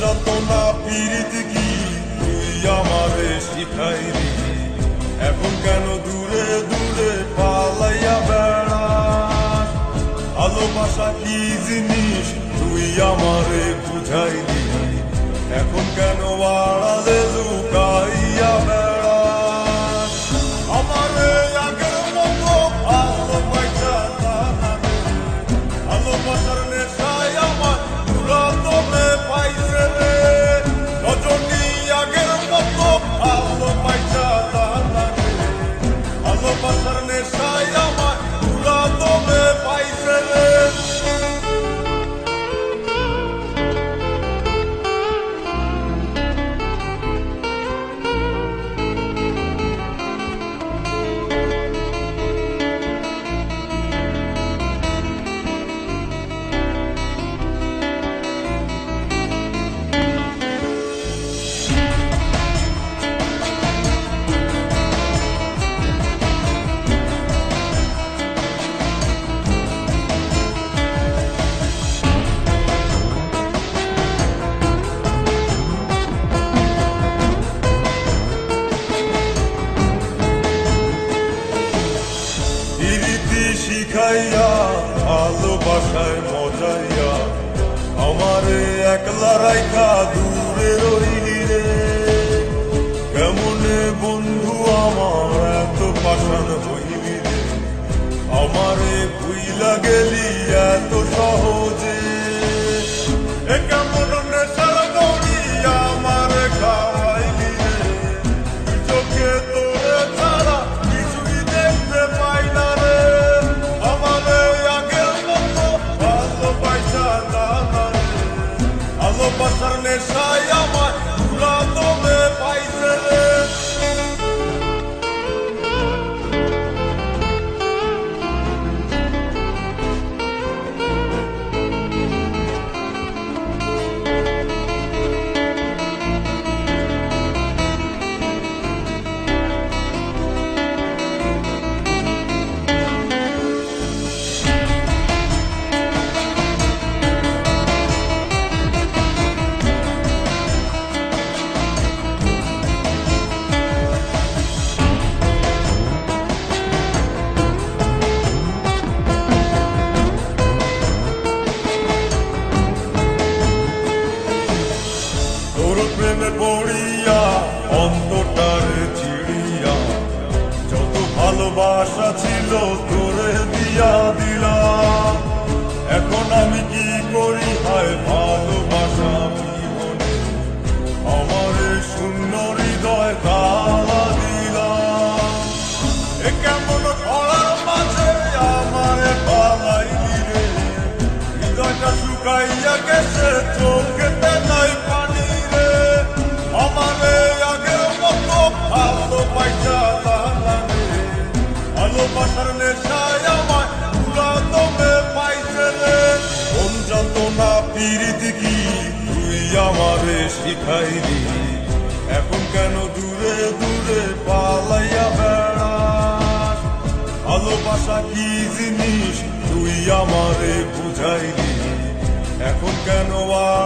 যন্ত্রণা পীড়িত কি? তুই আমারে শিখাইলি। এখন কেন দূরে দূরে পালাইয়া বেড়াস? ভালোবাসা কি জিনিস? তুই আমারে বুঝাইলি। এখন কেন আড়ালে লুকায় বুঝাইয়া ভালোবাসায় মজাইয়া। আমারে একলা রাইখা দূরে রইলি কেমন বন্ধু আমার এত পাশান হইবি রে? আমারে ভুইলা গেলি এত সহজে। আশা ছিল করে দিয়া প্রীতি কি? তুই আমারে শিখাইলি। এখন কেন দূরে দূরে পালাইয়া বেড়াস? ভালোবাসা কি জিনিস? তুই আমারে বুঝাইলি। এখন কেন আর